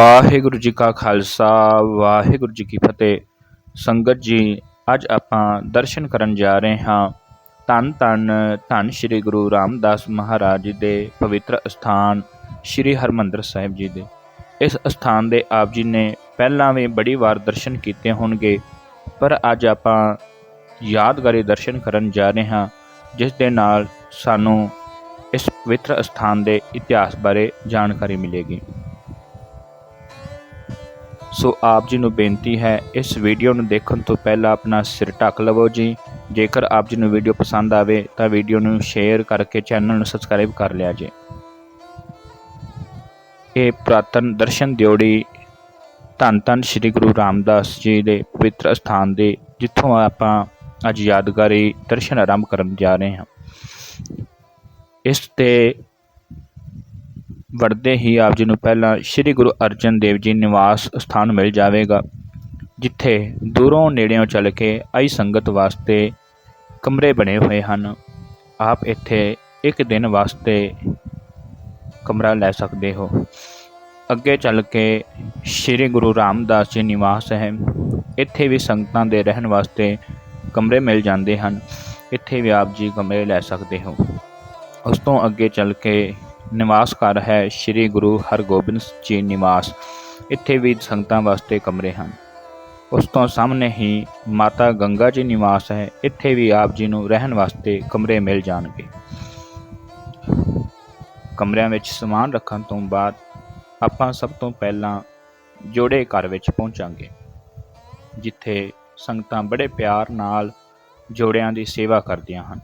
ਵਾਹਿਗੁਰੂ ਜੀ ਕਾ ਖਾਲਸਾ, ਵਾਹਿਗੁਰੂ ਜੀ ਕੀ ਫਤਿਹ। ਸੰਗਤ ਜੀ, ਅੱਜ ਆਪਾਂ ਦਰਸ਼ਨ ਕਰਨ ਜਾ ਰਹੇ ਹਾਂ। ਧੰਨ ਧੰਨ ਧੰਨ ਸ੍ਰੀ ਗੁਰੂ ਰਾਮਦਾਸ ਮਹਾਰਾਜ ਜੀ ਦੇ ਪਵਿੱਤਰ ਸਥਾਨ ਸ੍ਰੀ ਹਰਮੰਦਰ ਸਾਹਿਬ ਜੀ ਦੇ। ਇਸ ਸਥਾਨ ਦੇ ਆਪ ਜੀ ਨੇ ਪਹਿਲਾਂ ਵੀ ਬੜੀ ਵਾਰ ਦਰਸ਼ਨ ਕੀਤੇ ਹੋਣਗੇ, ਪਰ ਅੱਜ ਆਪਾਂ ਯਾਦਗਾਰੀ ਦਰਸ਼ਨ ਕਰਨ ਜਾ ਰਹੇ ਹਾਂ, ਜਿਸ ਦੇ ਨਾਲ ਸਾਨੂੰ ਇਸ ਪਵਿੱਤਰ ਸਥਾਨ ਦੇ ਇਤਿਹਾਸ ਬਾਰੇ ਜਾਣਕਾਰੀ ਮਿਲੇਗੀ। ਸੋ ਆਪ ਜੀ ਨੂੰ ਬੇਨਤੀ ਹੈ, ਇਸ ਵੀਡੀਓ ਨੂੰ ਦੇਖਣ ਤੋਂ ਪਹਿਲਾਂ ਆਪਣਾ ਸਿਰ ਢੱਕ ਲਵੋ ਜੀ। ਜੇਕਰ ਆਪ ਜੀ ਨੂੰ ਵੀਡੀਓ ਪਸੰਦ ਆਵੇ, ਤਾਂ ਵੀਡੀਓ ਨੂੰ ਸ਼ੇਅਰ ਕਰਕੇ ਚੈਨਲ ਨੂੰ ਸਬਸਕ੍ਰਾਈਬ ਕਰ ਲਿਆ ਜੀ। ਇਹ ਪ੍ਰਾਤਨ ਦਰਸ਼ਨ ਦਿਓੜੀ ਧੰਨ ਧੰਨ ਸ੍ਰੀ ਗੁਰੂ ਰਾਮਦਾਸ ਜੀ ਦੇ ਪਵਿੱਤਰ ਸਥਾਨ ਦੇ, ਜਿੱਥੋਂ ਆਪਾਂ ਅੱਜ ਯਾਦਗਾਰੀ ਦਰਸ਼ਨ ਆਰੰਭ ਕਰਨ ਜਾ ਰਹੇ ਹਾਂ। ਇਸ ਤੇ ਵੜਦੇ ਹੀ ਆਪ ਜੀ ਨੂੰ ਪਹਿਲਾਂ ਸ੍ਰੀ ਗੁਰੂ ਅਰਜਨ ਦੇਵ ਜੀ ਨਿਵਾਸ ਸਥਾਨ ਮਿਲ ਜਾਵੇਗਾ, ਜਿੱਥੇ ਦੂਰੋਂ ਨੇੜਿਓਂ ਚੱਲ ਕੇ ਆਈ ਸੰਗਤ ਵਾਸਤੇ ਕਮਰੇ ਬਣੇ ਹੋਏ ਹਨ। ਆਪ ਇੱਥੇ ਇੱਕ ਦਿਨ ਵਾਸਤੇ ਕਮਰਾ ਲੈ ਸਕਦੇ ਹੋ। ਅੱਗੇ ਚੱਲ ਕੇ ਸ੍ਰੀ ਗੁਰੂ ਰਾਮਦਾਸ ਜੀ ਨਿਵਾਸ ਹੈ ਇੱਥੇ ਵੀ ਸੰਗਤਾਂ ਦੇ ਰਹਿਣ ਵਾਸਤੇ ਕਮਰੇ ਮਿਲ ਜਾਂਦੇ ਹਨ। ਇੱਥੇ ਵੀ ਆਪ ਜੀ ਕਮਰੇ ਲੈ ਸਕਦੇ ਹੋ। ਉਸ ਤੋਂ ਅੱਗੇ ਚੱਲ ਕੇ ਨਿਵਾਸ ਘਰ ਹੈ, ਸ੍ਰੀ ਗੁਰੂ ਹਰਗੋਬਿੰਦ ਜੀ ਨਿਵਾਸ। ਇੱਥੇ ਵੀ ਸੰਗਤਾਂ ਵਾਸਤੇ ਕਮਰੇ ਹਨ। ਉਸ ਤੋਂ ਸਾਹਮਣੇ ਹੀ ਮਾਤਾ ਗੰਗਾ ਜੀ ਨਿਵਾਸ ਹੈ, ਇੱਥੇ ਵੀ ਆਪ ਜੀ ਨੂੰ ਰਹਿਣ ਵਾਸਤੇ ਕਮਰੇ ਮਿਲ ਜਾਣਗੇ। ਕਮਰਿਆਂ ਵਿੱਚ ਸਮਾਨ ਰੱਖਣ ਤੋਂ ਬਾਅਦ ਆਪਾਂ ਸਭ ਤੋਂ ਪਹਿਲਾਂ ਜੋੜੇ ਘਰ ਵਿੱਚ ਪਹੁੰਚਾਂਗੇ, ਜਿੱਥੇ ਸੰਗਤਾਂ ਬੜੇ ਪਿਆਰ ਨਾਲ ਜੋੜਿਆਂ ਦੀ ਸੇਵਾ ਕਰਦੀਆਂ ਹਨ।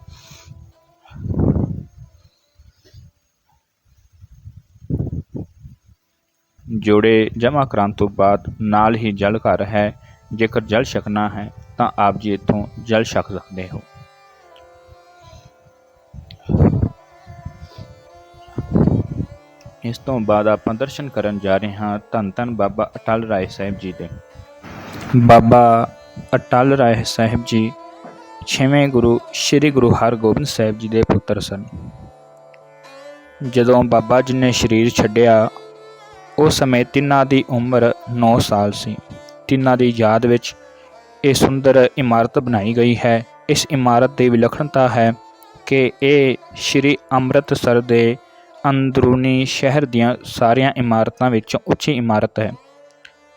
ਜੋੜੇ ਜਮ੍ਹਾਂ ਕਰਾਉਣ ਤੋਂ ਬਾਅਦ ਨਾਲ ਹੀ ਜਲ ਘਰ ਹੈ। ਜੇਕਰ ਜਲ ਛਕਣਾ ਹੈ, ਤਾਂ ਆਪ ਜੀ ਇੱਥੋਂ ਜਲ ਛਕ ਸਕਦੇ ਹੋ। ਇਸ ਤੋਂ ਬਾਅਦ ਆਪਾਂ ਦਰਸ਼ਨ ਕਰਨ ਜਾ ਰਹੇ ਹਾਂ ਧੰਨ ਧੰਨ ਬਾਬਾ ਅਟਲ ਰਾਏ ਸਾਹਿਬ ਜੀ ਦੇ। ਬਾਬਾ ਅਟਲ ਰਾਏ ਸਾਹਿਬ ਜੀ ਛੇਵੇਂ ਗੁਰੂ, ਸ੍ਰੀ ਗੁਰੂ ਹਰਗੋਬਿੰਦ ਸਾਹਿਬ ਜੀ ਦੇ ਪੁੱਤਰ ਸਨ। ਜਦੋਂ ਬਾਬਾ ਜੀ ਨੇ ਸਰੀਰ ਛੱਡਿਆ ਉਸ ਸਮੇਂ ਤਿੰਨਾਂ ਦੀ ਉਮਰ 9 ਸਾਲ ਸੀ। ਤਿੰਨਾਂ ਦੀ ਯਾਦ ਵਿੱਚ ਇਹ ਸੁੰਦਰ ਇਮਾਰਤ ਬਣਾਈ ਗਈ ਹੈ। ਇਸ ਇਮਾਰਤ ਦੀ ਵਿਲੱਖਣਤਾ ਹੈ ਕਿ ਇਹ ਸ਼੍ਰੀ ਅੰਮ੍ਰਿਤਸਰ ਦੇ ਅੰਦਰੂਨੀ ਸ਼ਹਿਰ ਦੀਆਂ ਸਾਰੀਆਂ ਇਮਾਰਤਾਂ ਵਿੱਚੋਂ ਉੱਚੀ ਇਮਾਰਤ ਹੈ।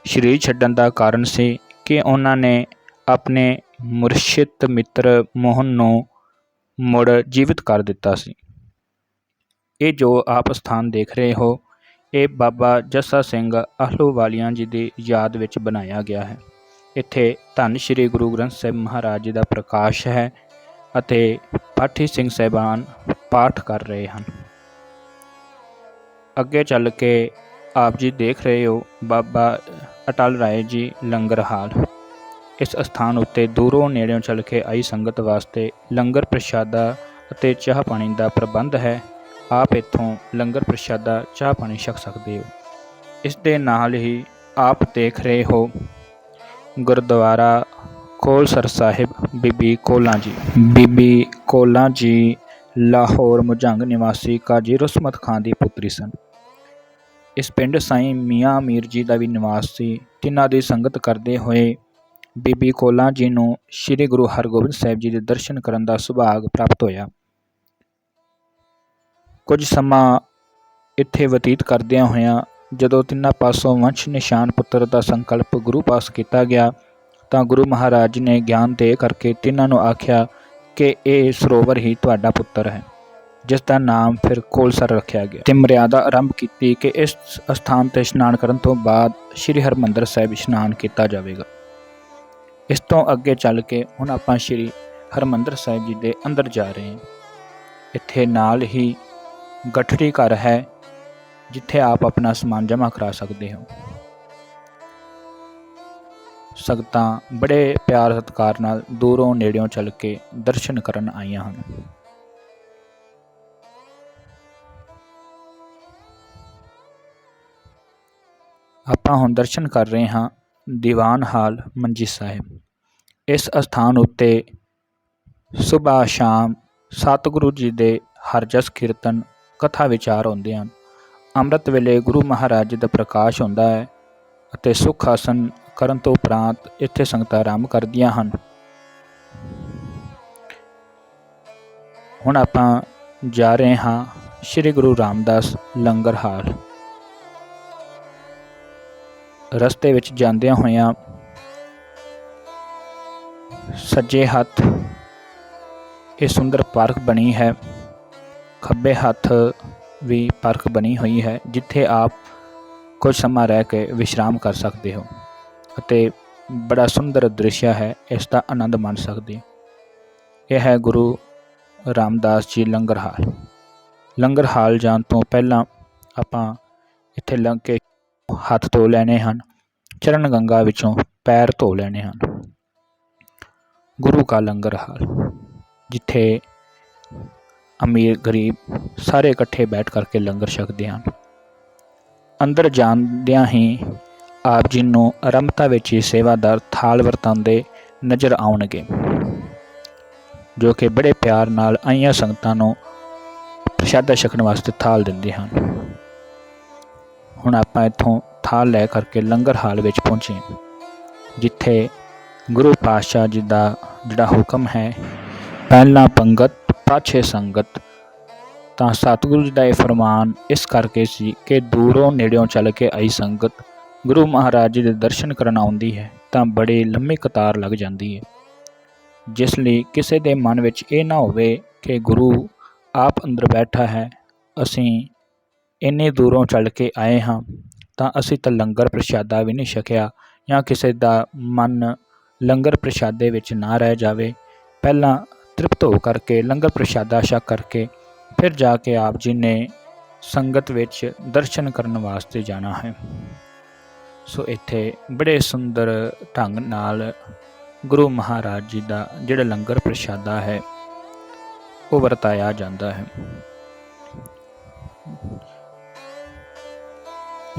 ਸਰੀਰ ਛੱਡਣ ਦਾ ਕਾਰਨ ਸੀ ਕਿ ਉਹਨਾਂ ਨੇ ਆਪਣੇ ਮੁਰਸ਼ਿਦ ਮਿੱਤਰ ਮੋਹਨ ਨੂੰ ਮੁੜ ਜੀਵਿਤ ਕਰ ਦਿੱਤਾ ਸੀ। ਇਹ ਜੋ ਆਪ ਸਥਾਨ ਦੇਖ ਰਹੇ ਹੋ ਇਹ ਬਾਬਾ ਜੱਸਾ ਸਿੰਘ ਆਹਲੂਵਾਲੀਆਂ ਜੀ ਦੀ ਯਾਦ ਵਿੱਚ ਬਣਾਇਆ ਗਿਆ ਹੈ। ਇੱਥੇ ਧੰਨ ਸ਼੍ਰੀ ਗੁਰੂ ਗ੍ਰੰਥ ਸਾਹਿਬ ਮਹਾਰਾਜ ਜੀ ਦਾ ਪ੍ਰਕਾਸ਼ ਹੈ ਅਤੇ ਪਾਠੀ ਸਿੰਘ ਸਹਿਬਾਨ ਪਾਠ ਕਰ ਰਹੇ ਹਨ। ਅੱਗੇ ਚੱਲ ਕੇ ਆਪ ਜੀ ਦੇਖ ਰਹੇ ਹੋ ਬਾਬਾ ਅਟਲ ਰਾਏ ਜੀ ਲੰਗਰ ਹਾਲ। ਇਸ ਸਥਾਨ ਉੱਤੇ ਦੂਰੋਂ ਨੇੜਿਓਂ ਚੱਲ ਕੇ ਆਈ ਸੰਗਤ ਵਾਸਤੇ ਲੰਗਰ ਪ੍ਰਸ਼ਾਦਾ ਅਤੇ ਚਾਹ ਪਾਣੀ ਦਾ ਪ੍ਰਬੰਧ ਹੈ। ਆਪ ਇੱਥੋਂ ਲੰਗਰ ਪ੍ਰਸ਼ਾਦਾ ਚਾਹ ਪਾਣੀ ਛਕ ਸਕਦੇ ਹੋ। ਇਸ ਦੇ ਨਾਲ ਹੀ ਆਪ ਦੇਖ ਰਹੇ ਹੋ ਗੁਰਦੁਆਰਾ ਕੋਲਸਰ ਸਾਹਿਬ ਬੀਬੀ ਕੋਲਾਂ ਜੀ। ਬੀਬੀ ਕੋਲਾਂ ਜੀ ਲਾਹੌਰ ਮੁਜੰਗ ਨਿਵਾਸੀ ਕਾਜੀ ਰਸਮਤ ਖਾਨ ਦੀ ਪੁੱਤਰੀ ਸਨ। ਇਸ ਪਿੰਡ ਸਾਈਂ ਮੀਆਂ ਮੀਰ ਜੀ ਦਾ ਵੀ ਨਿਵਾਸ ਸੀ ਤਿੰਨਾਂ ਦੀ ਸੰਗਤ ਕਰਦੇ ਹੋਏ ਬੀਬੀ ਕੋਲਾਂ ਜੀ ਨੂੰ ਸ੍ਰੀ ਗੁਰੂ ਹਰਗੋਬਿੰਦ ਸਾਹਿਬ ਜੀ ਦੇ ਦਰਸ਼ਨ ਕਰਨ ਦਾ ਸੁਭਾਗ ਪ੍ਰਾਪਤ ਹੋਇਆ। ਕੁਝ ਸਮਾਂ ਇੱਥੇ ਬਤੀਤ ਕਰਦਿਆਂ ਹੋਇਆਂ ਜਦੋਂ ਤਿੰਨਾਂ ਪਾਸੋਂ ਵੰਸ਼ ਨਿਸ਼ਾਨ ਪੁੱਤਰ ਦਾ ਸੰਕਲਪ ਗੁਰੂ ਪਾਸ ਕੀਤਾ ਗਿਆ, ਤਾਂ ਗੁਰੂ ਮਹਾਰਾਜ ਨੇ ਗਿਆਨ ਦੇ ਕਰਕੇ ਤਿੰਨਾਂ ਨੂੰ ਆਖਿਆ ਕਿ ਇਹ ਸਰੋਵਰ ਹੀ ਤੁਹਾਡਾ ਪੁੱਤਰ ਹੈ, ਜਿਸ ਦਾ ਨਾਮ ਫਿਰ ਕੋਲਸਰ ਰੱਖਿਆ ਗਿਆ। ਤੇ ਮਰਿਆਦਾ ਆਰੰਭ ਕੀਤੀ ਕਿ ਇਸ ਸਥਾਨ ਤੇ ਇਸ਼ਨਾਨ ਕਰਨ ਤੋਂ ਬਾਅਦ ਸ੍ਰੀ ਹਰਮੰਦਰ ਸਾਹਿਬ ਇਸ਼ਨਾਨ ਕੀਤਾ ਜਾਵੇਗਾ। ਇਸ ਤੋਂ ਅੱਗੇ ਚੱਲ ਕੇ ਹੁਣ ਆਪਾਂ ਸ੍ਰੀ ਹਰਮੰਦਰ ਸਾਹਿਬ ਜੀ ਦੇ ਅੰਦਰ ਜਾ ਰਹੇ ਹਾਂ। ਇੱਥੇ ਨਾਲ ਹੀ ਗਠੜੀ ਘਰ ਹੈ, ਜਿੱਥੇ ਆਪ ਆਪਣਾ ਸਮਾਨ ਜਮ੍ਹਾਂ ਕਰਾ ਸਕਦੇ ਹੋ। ਸੰਗਤਾਂ ਬੜੇ ਪਿਆਰ ਸਤਿਕਾਰ ਨਾਲ ਦੂਰੋਂ ਨੇੜਿਓਂ ਚੱਲ ਕੇ ਦਰਸ਼ਨ ਕਰਨ ਆਈਆਂ ਹਨ। ਆਪਾਂ ਹੁਣ ਦਰਸ਼ਨ ਕਰ ਰਹੇ ਹਾਂ ਦੀਵਾਨ ਹਾਲ ਮੰਜੀ ਸਾਹਿਬ। ਇਸ ਅਸਥਾਨ ਉੱਤੇ ਸੁਬਾ ਸ਼ਾਮ ਸਤਿਗੁਰੂ ਜੀ ਦੇ ਹਰਜਸ ਕੀਰਤਨ ਕਥਾ ਵਿਚਾਰ ਹੁੰਦੇ ਹਨ। ਅੰਮ੍ਰਿਤ ਵੇਲੇ ਗੁਰੂ ਮਹਾਰਾਜ ਜੀ ਦਾ ਪ੍ਰਕਾਸ਼ ਹੁੰਦਾ ਹੈ ਅਤੇ ਸੁਖ ਆਸਨ ਕਰਨ ਤੋਂ ਉਪਰੰਤ ਇੱਥੇ ਸੰਗਤਾਂ ਆਰੰਭ ਕਰਦੀਆਂ ਹਨ। ਹੁਣ ਆਪਾਂ ਜਾ ਰਹੇ ਹਾਂ ਸ੍ਰੀ ਗੁਰੂ ਰਾਮਦਾਸ ਲੰਗਰ ਹਾਲ। ਰਸਤੇ ਵਿੱਚ ਜਾਂਦਿਆਂ ਹੋਇਆਂ ਸੱਜੇ ਹੱਥ ਇਹ ਸੁੰਦਰ ਪਾਰਕ ਬਣੀ ਹੈ। ਖੱਬੇ ਹੱਥ ਵੀ ਪਾਰਕ ਬਣੀ ਹੋਈ ਹੈ, ਜਿੱਥੇ ਆਪ ਕੁਝ ਸਮਾਂ ਰਹਿ ਕੇ ਵਿਸ਼ਰਾਮ ਕਰ ਸਕਦੇ ਹੋ ਅਤੇ ਬੜਾ ਸੁੰਦਰ ਦ੍ਰਿਸ਼ ਹੈ, ਇਸ ਦਾ ਆਨੰਦ ਮਾਣ ਸਕਦੇ ਹੋ। ਇਹ ਹੈ ਗੁਰੂ ਰਾਮਦਾਸ ਜੀ ਲੰਗਰ ਹਾਲ। ਲੰਗਰ ਹਾਲ ਜਾਣ ਤੋਂ ਪਹਿਲਾਂ ਆਪਾਂ ਇੱਥੇ ਲੰਘ ਕੇ ਹੱਥ ਧੋ ਲੈਣੇ ਹਨ, ਚਰਨ ਗੰਗਾ ਵਿੱਚੋਂ ਪੈਰ ਧੋ ਲੈਣੇ ਹਨ। ਗੁਰੂ ਕਾ ਲੰਗਰ ਹਾਲ, ਜਿੱਥੇ ਅਮੀਰ, ਗਰੀਬ ਸਾਰੇ ਇਕੱਠੇ ਬੈਠ ਕਰਕੇ ਲੰਗਰ ਛਕਦੇ ਹਨ। ਅੰਦਰ ਜਾਂਦਿਆਂ ਹੀ ਆਪ ਜੀ ਨੂੰ ਆਰੰਭਤਾ ਵਿੱਚ ਹੀ ਸੇਵਾਦਾਰ ਥਾਲ ਵਰਤਾਉਂਦੇ ਨਜ਼ਰ ਆਉਣਗੇ, ਜੋ ਕਿ ਬੜੇ ਪਿਆਰ ਨਾਲ ਆਈਆਂ ਸੰਗਤਾਂ ਨੂੰ ਪ੍ਰਸ਼ਾਦਾ ਛਕਣ ਵਾਸਤੇ ਥਾਲ ਦਿੰਦੇ ਹਨ। ਹੁਣ ਆਪਾਂ ਇੱਥੋਂ ਥਾਲ ਲੈ ਕਰਕੇ ਲੰਗਰ ਹਾਲ ਵਿੱਚ ਪਹੁੰਚੇ, ਜਿੱਥੇ ਗੁਰੂ ਪਾਤਸ਼ਾਹ ਜੀ ਦਾ ਜਿਹੜਾ ਹੁਕਮ ਹੈ, ਪਹਿਲਾ ਪੰਗਤ ਪਾਛੇ ਸੰਗਤ, ਤਾਂ ਸਤਿਗੁਰੂ ਜੀ ਦਾ ਇਹ ਫਰਮਾਨ ਇਸ ਕਰਕੇ ਸੀ ਕਿ ਦੂਰੋਂ ਨੇੜਿਓਂ ਚੱਲ ਕੇ ਆਈ ਸੰਗਤ ਗੁਰੂ ਮਹਾਰਾਜ ਜੀ ਦੇ ਦਰਸ਼ਨ ਕਰਨ ਆਉਂਦੀ ਹੈ, ਤਾਂ ਬੜੀ ਲੰਮੀ ਕਤਾਰ ਲੱਗ ਜਾਂਦੀ ਹੈ। ਜਿਸ ਲਈ ਕਿਸੇ ਦੇ ਮਨ ਵਿੱਚ ਇਹ ਨਾ ਹੋਵੇ ਕਿ ਗੁਰੂ ਆਪ ਅੰਦਰ ਬੈਠਾ ਹੈ, ਅਸੀਂ ਇੰਨੇ ਦੂਰੋਂ ਚੱਲ ਕੇ ਆਏ ਹਾਂ, ਤਾਂ ਅਸੀਂ ਤਾਂ ਲੰਗਰ ਪ੍ਰਸ਼ਾਦਾ ਵੀ ਨਹੀਂ ਛਕਿਆ ਜਾਂ ਕਿਸੇ ਦਾ ਮਨ ਲੰਗਰ ਪ੍ਰਸ਼ਾਦੇ ਵਿੱਚ ਨਾ ਰਹਿ ਜਾਵੇ। ਪਹਿਲਾਂ ਤ੍ਰਿਪਤ ਹੋ ਕਰਕੇ, ਲੰਗਰ ਪ੍ਰਸ਼ਾਦਾ ਛਕ ਕਰਕੇ, ਫਿਰ ਜਾ ਕੇ ਆਪ ਜੀ ਨੇ ਸੰਗਤ ਵਿੱਚ ਦਰਸ਼ਨ ਕਰਨ ਵਾਸਤੇ ਜਾਣਾ ਹੈ। ਸੋ ਇੱਥੇ ਬੜੇ ਸੁੰਦਰ ਢੰਗ ਨਾਲ ਗੁਰੂ ਮਹਾਰਾਜ ਜੀ ਦਾ ਜਿਹੜਾ ਲੰਗਰ ਪ੍ਰਸ਼ਾਦਾ ਹੈ, ਉਹ ਵਰਤਾਇਆ ਜਾਂਦਾ ਹੈ।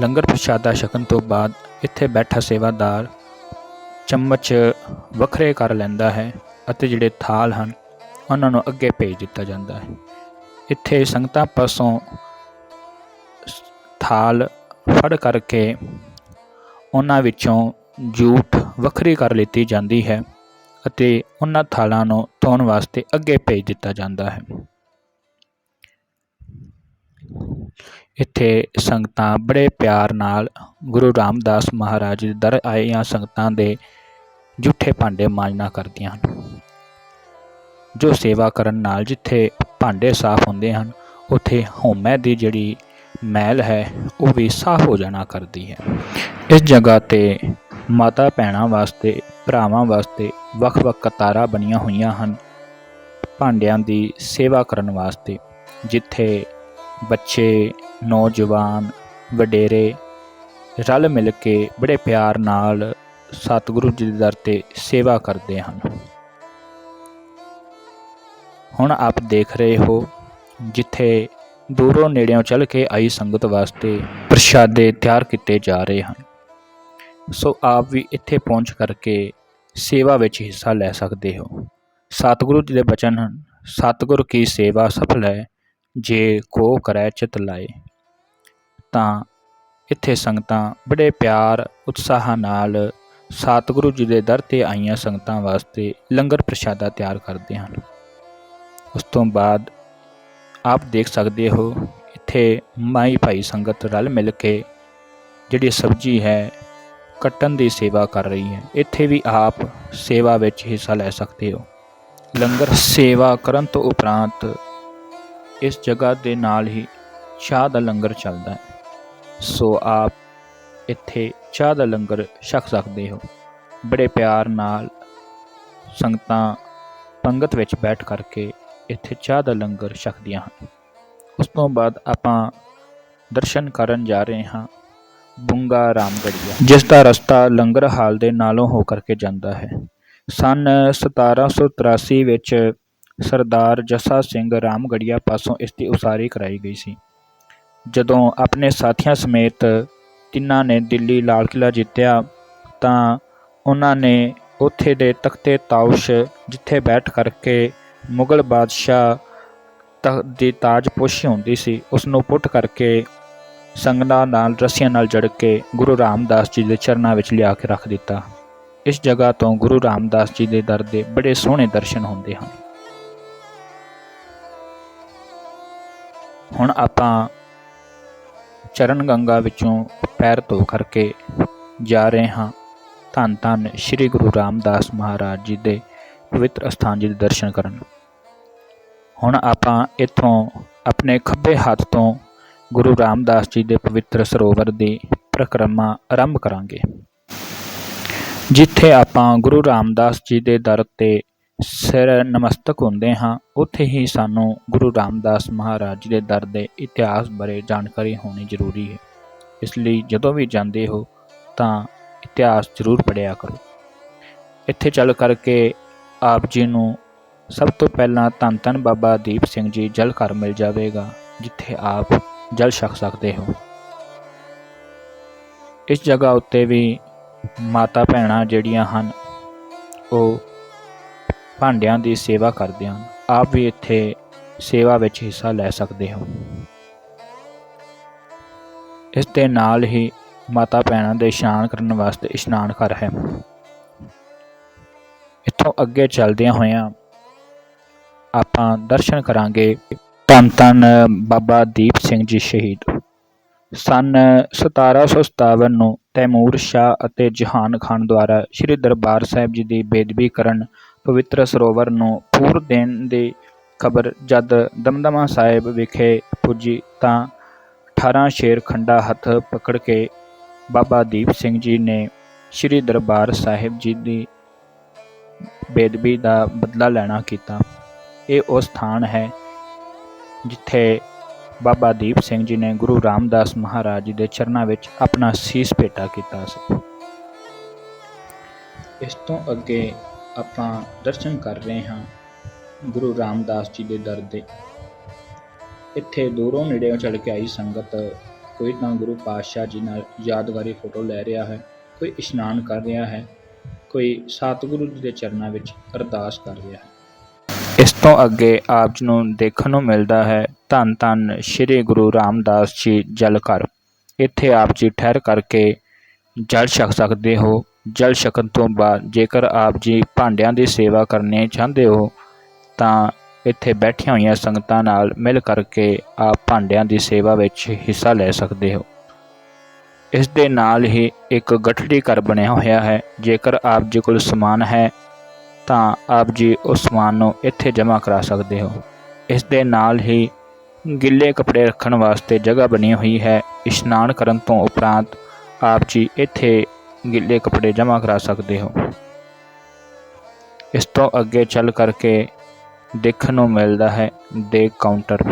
ਲੰਗਰ ਪ੍ਰਸ਼ਾਦਾ ਛਕਣ ਤੋਂ ਬਾਅਦ ਇੱਥੇ ਬੈਠਾ ਸੇਵਾਦਾਰ ਚਮਚ ਵੱਖਰੇ ਕਰ ਲੈਂਦਾ ਹੈ ਅਤੇ ਜਿਹੜੇ ਥਾਲ ਹਨ ਉਹਨਾਂ ਨੂੰ ਅੱਗੇ ਭੇਜ ਦਿੱਤਾ ਜਾਂਦਾ ਹੈ। ਇੱਥੇ ਸੰਗਤਾਂ ਪਾਸੋਂ ਥਾਲ ਫੜ ਕਰਕੇ ਉਹਨਾਂ ਵਿੱਚੋਂ ਜੂਠ ਵੱਖਰੀ ਕਰ ਲਿੱਤੀ ਜਾਂਦੀ ਹੈ ਅਤੇ ਉਹਨਾਂ ਥਾਲਾਂ ਨੂੰ ਧੋਣ ਵਾਸਤੇ ਅੱਗੇ ਭੇਜ ਦਿੱਤਾ ਜਾਂਦਾ ਹੈ। ਇੱਥੇ ਸੰਗਤਾਂ ਬੜੇ ਪਿਆਰ ਨਾਲ ਗੁਰੂ ਰਾਮਦਾਸ ਮਹਾਰਾਜ ਦੇ ਦਰ ਆਈਆਂ ਸੰਗਤਾਂ ਦੇ ਜੂਠੇ ਭਾਂਡੇ ਮਾਂਜਣਾ ਕਰਦੀਆਂ ਹਨ। ਜੋ ਸੇਵਾ ਕਰਨ ਨਾਲ ਜਿੱਥੇ ਭਾਂਡੇ ਸਾਫ਼ ਹੁੰਦੇ ਹਨ, ਉੱਥੇ ਹਉਮੈ ਦੀ ਜਿਹੜੀ ਮੈਲ ਹੈ, ਉਹ ਵੀ ਸਾਫ਼ ਹੋ ਜਾਣਾ ਕਰਦੀ ਹੈ। ਇਸ ਜਗ੍ਹਾ ਤੇ ਮਾਤਾ ਭੈਣਾਂ ਵਾਸਤੇ, ਭਰਾਵਾਂ ਵਾਸਤੇ ਵੱਖ-ਵੱਖ ਕਤਾਰਾਂ ਬਣੀਆਂ ਹੋਈਆਂ ਹਨ ਭਾਂਡਿਆਂ ਦੀ ਸੇਵਾ ਕਰਨ ਵਾਸਤੇ, ਜਿੱਥੇ ਬੱਚੇ, ਨੌਜਵਾਨ, ਵਡੇਰੇ ਰਲ ਮਿਲ ਕੇ ਬੜੇ ਪਿਆਰ ਨਾਲ ਸਤਿਗੁਰੂ ਜੀ ਦੇ ਦਰ ਤੇ ਸੇਵਾ ਕਰਦੇ ਹਨ। ਹੁਣ ਆਪ ਦੇਖ ਰਹੇ ਹੋ ਜਿੱਥੇ ਦੂਰੋਂ ਨੇੜਿਓਂ ਚੱਲ ਕੇ ਆਈ ਸੰਗਤ ਵਾਸਤੇ ਪ੍ਰਸ਼ਾਦੇ ਤਿਆਰ ਕੀਤੇ ਜਾ ਰਹੇ ਹਨ। ਸੋ ਆਪ ਵੀ ਇੱਥੇ ਪਹੁੰਚ ਕਰਕੇ ਸੇਵਾ ਵਿੱਚ ਹਿੱਸਾ ਲੈ ਸਕਦੇ ਹੋ। ਸਤਿਗੁਰੂ ਜੀ ਦੇ ਬਚਨ ਹਨ, ਸਤਿਗੁਰ ਕੀ ਸੇਵਾ ਸਫਲ ਹੈ, ਜੇ ਕੋ ਕਰੈ ਚਿਤ ਲਾਏ। ਤਾਂ ਇੱਥੇ ਸੰਗਤਾਂ ਬੜੇ ਪਿਆਰ, ਉਤਸ਼ਾਹ ਨਾਲ ਸਤਿਗੁਰੂ ਜੀ ਦੇ ਦਰ ਤੇ ਆਈਆਂ ਸੰਗਤਾਂ ਵਾਸਤੇ ਲੰਗਰ ਪ੍ਰਸ਼ਾਦਾ ਤਿਆਰ ਕਰਦੇ ਹਨ। ਉਸ ਤੋਂ ਬਾਅਦ ਆਪ ਦੇਖ ਸਕਦੇ ਹੋ ਇੱਥੇ ਮਾਈ ਭਾਈ ਸੰਗਤ ਰਲ ਮਿਲ ਕੇ ਜਿਹੜੀ ਸਬਜ਼ੀ ਹੈ ਕੱਟਣ ਦੀ ਸੇਵਾ ਕਰ ਰਹੀ ਹੈ। ਇੱਥੇ ਵੀ ਆਪ ਸੇਵਾ ਵਿੱਚ ਹਿੱਸਾ ਲੈ ਸਕਦੇ ਹੋ। ਲੰਗਰ ਸੇਵਾ ਕਰਨ ਤੋਂ ਉਪਰੰਤ ਇਸ ਜਗ੍ਹਾ ਦੇ ਨਾਲ ਹੀ ਚਾਹ ਦਾ ਲੰਗਰ ਚੱਲਦਾ ਹੈ। ਸੋ ਆਪ ਇੱਥੇ ਚਾਹ ਦਾ ਲੰਗਰ ਛਕ ਸਕਦੇ ਹੋ। ਬੜੇ ਪਿਆਰ ਨਾਲ ਸੰਗਤਾਂ ਪੰਗਤ ਵਿੱਚ ਬੈਠ ਕਰਕੇ ਇੱਥੇ ਚਾਹ ਦਾ ਲੰਗਰ ਛਕਦੀਆਂ ਹਨ। ਉਸ ਤੋਂ ਬਾਅਦ ਆਪਾਂ ਦਰਸ਼ਨ ਕਰਨ ਜਾ ਰਹੇ ਹਾਂ ਬੁੰਗਾ ਰਾਮਗੜੀਆ, ਜਿਸ ਦਾ ਰਸਤਾ ਲੰਗਰ ਹਾਲ ਦੇ ਨਾਲੋਂ ਹੋ ਕਰਕੇ ਜਾਂਦਾ ਹੈ। ਸਨ 1783 ਵਿੱਚ ਸਰਦਾਰ ਜੱਸਾ ਸਿੰਘ ਰਾਮਗੜੀਆ ਪਾਸੋਂ ਇਸ ਦੀ ਉਸਾਰੀ ਕਰਾਈ ਗਈ ਸੀ। ਜਦੋਂ ਆਪਣੇ ਸਾਥੀਆਂ ਸਮੇਤ ਤਿੰਨਾਂ ਨੇ ਦਿੱਲੀ ਲਾਲ ਕਿਲਾ ਜਿੱਤਿਆ, ਤਾਂ ਉਹਨਾਂ ਨੇ ਉੱਥੇ ਦੇ ਤਖਤੇ ਤਾਉਸ਼ ਜਿੱਥੇ ਬੈਠ ਕਰਕੇ ਮੁਗਲ ਬਾਦਸ਼ਾਹ ਤਖਤ ਦੀ ਤਾਜਪੋਸ਼ੀ ਹੁੰਦੀ ਸੀ ਉਸ ਨੂੰ ਪੁੱਟ ਕਰਕੇ ਸੰਗਤਾਂ ਨਾਲ, ਰੱਸੀਆਂ ਨਾਲ ਜੜ ਕੇ ਗੁਰੂ ਰਾਮਦਾਸ ਜੀ ਦੇ ਚਰਨਾਂ ਵਿੱਚ ਲਿਆ ਕੇ ਰੱਖ ਦਿੱਤਾ। ਇਸ ਜਗ੍ਹਾ ਤੋਂ ਗੁਰੂ ਰਾਮਦਾਸ ਜੀ ਦੇ ਦਰ ਦੇ ਬੜੇ ਸੋਹਣੇ ਦਰਸ਼ਨ ਹੁੰਦੇ ਹਨ। ਹੁਣ ਆਪਾਂ ਚਰਨ ਗੰਗਾ ਵਿੱਚੋਂ ਪੈਰ ਧੋ ਕਰਕੇ ਜਾ ਰਹੇ ਹਾਂ। ਧੰਨ ਧੰਨ ਸ੍ਰੀ ਗੁਰੂ ਰਾਮਦਾਸ ਮਹਾਰਾਜ ਜੀ ਦੇ ਪਵਿੱਤਰ ਅਸਥਾਨ ਜੀ ਦੇ ਦਰਸ਼ਨ ਕਰਨ। ਹੁਣ ਆਪਾਂ ਇੱਥੋਂ ਆਪਣੇ ਖੱਬੇ ਹੱਥ ਤੋਂ ਗੁਰੂ ਰਾਮਦਾਸ ਜੀ ਦੇ ਪਵਿੱਤਰ ਸਰੋਵਰ ਦੀ ਪ੍ਰਕਰਮਾ ਆਰੰਭ ਕਰਾਂਗੇ। ਜਿੱਥੇ ਆਪਾਂ ਗੁਰੂ ਰਾਮਦਾਸ ਜੀ ਦੇ ਦਰ ਤੇ ਸਿਰ ਨਮਸਤਕ ਹੁੰਦੇ ਹਾਂ, ਉੱਥੇ ਹੀ ਸਾਨੂੰ ਗੁਰੂ ਰਾਮਦਾਸ ਮਹਾਰਾਜ ਜੀ ਦੇ ਦਰ ਦੇ ਇਤਿਹਾਸ ਬਾਰੇ ਜਾਣਕਾਰੀ ਹੋਣੀ ਜ਼ਰੂਰੀ ਹੈ। ਇਸ ਲਈ ਜਦੋਂ ਵੀ ਜਾਂਦੇ ਹੋ ਤਾਂ ਇਤਿਹਾਸ ਜ਼ਰੂਰ ਪੜ੍ਹਿਆ ਕਰੋ। ਇੱਥੇ ਚੱਲ ਕਰਕੇ ਆਪ ਜੀ ਨੂੰ ਸਭ ਤੋਂ ਪਹਿਲਾਂ ਧੰਨ ਧੰਨ ਬਾਬਾ ਦੀਪ ਸਿੰਘ ਜੀ, ਜਲ ਘਰ ਮਿਲ ਜਾਵੇਗਾ, ਜਿੱਥੇ ਆਪ ਜਲ ਛਕ ਸਕਦੇ ਹੋ। ਇਸ ਜਗ੍ਹਾ ਉੱਤੇ ਵੀ ਮਾਤਾ ਭੈਣਾਂ ਜਿਹੜੀਆਂ ਹਨ, ਉਹ ਭਾਂਡਿਆਂ ਦੀ ਸੇਵਾ ਕਰਦੇ ਹਨ। ਆਪ ਵੀ ਇੱਥੇ ਸੇਵਾ ਵਿੱਚ ਹਿੱਸਾ ਲੈ ਸਕਦੇ ਹੋ। ਇਸ ਦੇ ਨਾਲ ਹੀ ਮਾਤਾ ਭੈਣਾਂ ਦੇ ਇਸ਼ਨਾਨ ਕਰਨ ਵਾਸਤੇ ਇਸ਼ਨਾਨ ਘਰ ਹੈ। ਇੱਥੋਂ ਅੱਗੇ ਚੱਲਦਿਆਂ ਹੋਇਆਂ ਆਪਾਂ ਦਰਸ਼ਨ ਕਰਾਂਗੇ ਧੰਨ ਧੰਨ ਬਾਬਾ ਦੀਪ ਸਿੰਘ ਜੀ ਸ਼ਹੀਦ। ਸਨ 1757 ਨੂੰ ਤੈਮੂਰ ਸ਼ਾਹ ਅਤੇ ਜਹਾਨ ਖਾਨ ਦੁਆਰਾ ਸ੍ਰੀ ਦਰਬਾਰ ਸਾਹਿਬ ਜੀ ਦੀ ਬੇਦਬੀ ਕਰਨ ਪਵਿੱਤਰ ਸਰੋਵਰ ਨੂੰ ਪੂਰ ਦੇਣ ਦੀ ਖਬਰ ਜਦ ਦਮਦਮਾ ਸਾਹਿਬ ਵਿਖੇ ਪੁੱਜੀ ਤਾਂ 18 ਸ਼ੇਰ ਖੰਡਾ ਹੱਥ ਪਕੜ ਕੇ ਬਾਬਾ ਦੀਪ ਸਿੰਘ ਜੀ ਨੇ ਸ੍ਰੀ ਦਰਬਾਰ ਸਾਹਿਬ ਜੀ ਦੀ ਬੇਦਬੀ ਦਾ ਬਦਲਾ ਲੈਣਾ ਕੀਤਾ। ਇਹ ਉਹ ਸਥਾਨ ਹੈ ਜਿੱਥੇ ਬਾਬਾ ਦੀਪ ਸਿੰਘ ਜੀ ਨੇ ਗੁਰੂ ਰਾਮਦਾਸ ਮਹਾਰਾਜ ਜੀ ਦੇ ਚਰਨਾਂ ਵਿੱਚ ਆਪਣਾ ਸੀਸ ਭੇਟਾ ਕੀਤਾ ਸੀ। ਇਸ ਤੋਂ ਅੱਗੇ ਆਪਾਂ ਦਰਸ਼ਨ ਕਰ ਰਹੇ ਹਾਂ ਗੁਰੂ ਰਾਮਦਾਸ ਜੀ ਦੇ ਦਰ ਦੇ ਇੱਥੇ ਦੂਰੋਂ ਨੇੜਿਓਂ ਚੱਲ ਕੇ ਆਈ ਸੰਗਤ ਕੋਈ ਤਾਂ ਗੁਰੂ ਪਾਤਸ਼ਾਹ ਜੀ ਨਾਲ ਯਾਦਗਾਰੀ ਫੋਟੋ ਲੈ ਰਿਹਾ ਹੈ, ਕੋਈ ਇਸ਼ਨਾਨ ਕਰ ਰਿਹਾ ਹੈ। ਕੋਈ ਸਤਿਗੁਰੂ ਜੀ ਦੇ ਚਰਨਾਂ ਵਿੱਚ ਅਰਦਾਸ ਕਰ ਰਿਹਾ ਹੈ। ਇਸ ਤੋਂ ਅੱਗੇ ਆਪ ਜੀ ਨੂੰ ਦੇਖਣ ਨੂੰ ਮਿਲਦਾ ਹੈ, ਧੰਨ ਧੰਨ ਸ੍ਰੀ ਗੁਰੂ ਰਾਮਦਾਸ ਜੀ ਜਲ ਘਰ। ਇੱਥੇ ਆਪ ਜੀ ਠਹਿਰ ਕਰਕੇ ਜਲ ਛਕ ਸਕਦੇ ਹੋ। ਜਲ ਛਕਣ ਤੋਂ ਬਾਅਦ ਜੇਕਰ ਆਪ ਜੀ ਭਾਂਡਿਆਂ ਦੀ ਸੇਵਾ ਕਰਨੀ ਚਾਹੁੰਦੇ ਹੋ, ਤਾਂ ਇੱਥੇ ਬੈਠੀਆਂ ਹੋਈਆਂ ਸੰਗਤਾਂ ਨਾਲ ਮਿਲ ਕਰਕੇ ਆਪ ਭਾਂਡਿਆਂ ਦੀ ਸੇਵਾ ਵਿੱਚ ਹਿੱਸਾ ਲੈ ਸਕਦੇ ਹੋ। ਇਸ ਦੇ ਨਾਲ ਹੀ ਇੱਕ ਗਠੜੀ ਘਰ ਬਣਿਆ ਹੋਇਆ ਹੈ। ਜੇਕਰ ਆਪ ਜੀ ਕੋਲ ਸਮਾਨ ਹੈ, ਤਾਂ ਆਪ ਜੀ ਉਸ ਸਮਾਨ ਨੂੰ ਇੱਥੇ ਜਮ੍ਹਾਂ ਕਰਾ ਸਕਦੇ ਹੋ। ਇਸ ਦੇ ਨਾਲ ਹੀ ਗਿੱਲੇ ਕੱਪੜੇ ਰੱਖਣ ਵਾਸਤੇ ਜਗ੍ਹਾ ਬਣੀ ਹੋਈ ਹੈ। ਇਸ਼ਨਾਨ ਕਰਨ ਤੋਂ ਉਪਰੰਤ ਆਪ ਜੀ ਇੱਥੇ ਗਿੱਲੇ ਕੱਪੜੇ ਜਮ੍ਹਾਂ ਕਰਾ ਸਕਦੇ ਹੋ। ਇਸ ਤੋਂ ਅੱਗੇ ਚੱਲ ਕਰਕੇ ਦੇਖਣ ਨੂੰ ਮਿਲਦਾ ਹੈ ਦੇਗ ਕਾਊਂਟਰ,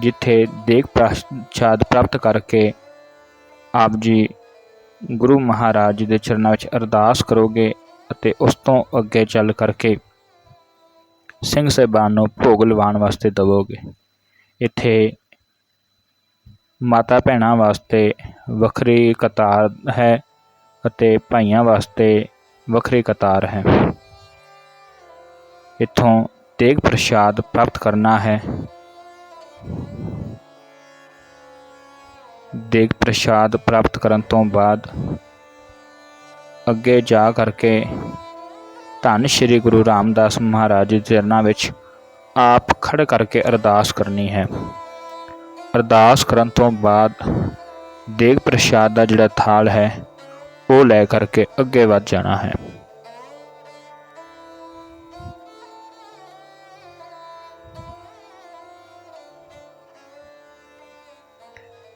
ਜਿੱਥੇ ਦੇਗ ਪ੍ਰਸ਼ਾਦ ਪ੍ਰਾਪਤ ਕਰਕੇ ਆਪ ਜੀ ਗੁਰੂ ਮਹਾਰਾਜ ਜੀ ਦੇ ਚਰਨਾਂ ਵਿੱਚ ਅਰਦਾਸ ਕਰੋਗੇ ਅਤੇ ਉਸ ਤੋਂ ਅੱਗੇ ਚੱਲ ਕਰਕੇ ਸਿੰਘ ਸਾਹਿਬਾਨ ਨੂੰ ਭੋਗ ਲਵਾਉਣ ਵਾਸਤੇ ਦਵੋਗੇ। ਇੱਥੇ ਮਾਤਾ ਭੈਣਾਂ ਵਾਸਤੇ ਵੱਖਰੀ ਕਤਾਰ ਹੈ ਅਤੇ ਭਾਈਆਂ ਵਾਸਤੇ ਵੱਖਰੀ ਕਤਾਰ ਹੈ। ਇੱਥੋਂ ਤੇਗ ਪ੍ਰਸ਼ਾਦ ਪ੍ਰਾਪਤ ਕਰਨਾ ਹੈ। ਦੇਗ ਪ੍ਰਸ਼ਾਦ ਪ੍ਰਾਪਤ ਕਰਨ ਤੋਂ ਬਾਅਦ ਅੱਗੇ ਜਾ ਕਰਕੇ ਧੰਨ ਸ਼੍ਰੀ ਗੁਰੂ ਰਾਮਦਾਸ ਮਹਾਰਾਜ ਦੇ ਚਰਨਾਂ ਵਿੱਚ ਆਪ ਖੜ ਕਰਕੇ ਅਰਦਾਸ ਕਰਨੀ ਹੈ। ਅਰਦਾਸ ਕਰਨ ਤੋਂ ਬਾਅਦ ਦੇਗ ਪ੍ਰਸ਼ਾਦ ਦਾ ਜਿਹੜਾ ਥਾਲ ਹੈ, ਉਹ ਲੈ ਕਰਕੇ ਅੱਗੇ ਵੱਧ ਜਾਣਾ ਹੈ।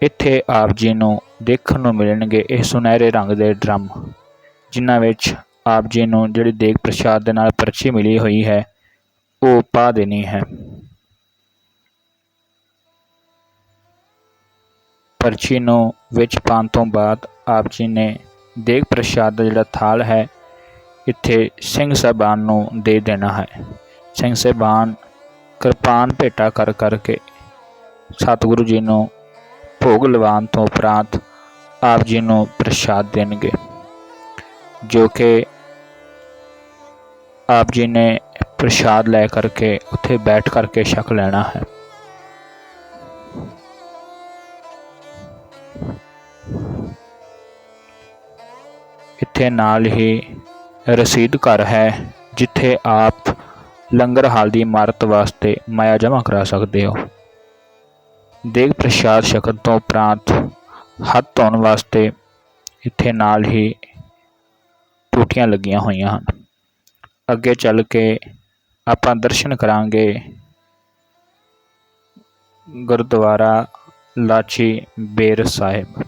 ਇੱਥੇ ਆਪ ਜੀ ਨੂੰ ਦੇਖਣ ਨੂੰ ਮਿਲਣਗੇ ਇਹ ਸੁਨਹਿਰੇ ਰੰਗ ਦੇ ਡਰਮ, ਜਿਨ੍ਹਾਂ ਵਿੱਚ ਆਪ ਜੀ ਨੂੰ ਜਿਹੜੀ ਦੇਗ ਪ੍ਰਸ਼ਾਦ ਦੇ ਨਾਲ ਪਰਚੀ ਮਿਲੀ ਹੋਈ ਹੈ, ਉਹ ਪਾ ਦੇਣੀ ਹੈ। ਪਰਚੀ ਨੂੰ ਵਿੱਚ ਪਾਉਣ ਤੋਂ ਬਾਅਦ ਆਪ ਜੀ ਨੇ ਦੇਗ ਪ੍ਰਸ਼ਾਦ ਦਾ ਜਿਹੜਾ ਥਾਲ ਹੈ, ਇੱਥੇ ਸਿੰਘ ਸਾਹਿਬਾਨ ਨੂੰ ਦੇ ਦੇਣਾ ਹੈ। ਸਿੰਘ ਸਾਹਿਬਾਨ ਕਿਰਪਾਨ ਭੇਟਾ ਕਰ ਕਰਕੇ ਸਤਿਗੁਰੂ ਜੀ ਨੂੰ ਭੋਗ ਲਵਾਉਣ ਤੋਂ ਉਪਰਾਂਤ ਆਪ ਜੀ ਨੂੰ ਪ੍ਰਸ਼ਾਦ ਦੇਣਗੇ, ਜੋ ਕਿ ਆਪ ਜੀ ਨੇ ਪ੍ਰਸ਼ਾਦ ਲੈ ਕਰਕੇ ਉੱਥੇ ਬੈਠ ਕਰਕੇ ਛਕ ਲੈਣਾ ਹੈ। ਇੱਥੇ ਨਾਲ ਹੀ ਰਸੀਦ ਘਰ ਹੈ, ਜਿੱਥੇ ਆਪ ਲੰਗਰ ਹਾਲ ਦੀ ਇਮਾਰਤ ਵਾਸਤੇ ਮਾਇਆ ਜਮ੍ਹਾਂ ਕਰਾ ਸਕਦੇ ਹੋ। ਦੇਗ ਪ੍ਰਸ਼ਾਦ ਛਕਣ ਤੋਂ ਉਪਰੰਤ ਹੱਥ ਧੋਣ ਵਾਸਤੇ ਇੱਥੇ ਨਾਲ ਹੀ ਟੂਟੀਆਂ ਲੱਗੀਆਂ ਹੋਈਆਂ ਹਨ। ਅੱਗੇ ਚੱਲ ਕੇ ਆਪਾਂ ਦਰਸ਼ਨ ਕਰਾਂਗੇ। ਗੁਰਦੁਆਰਾ ਲਾਚੀ ਬੇਰ ਸਾਹਿਬ।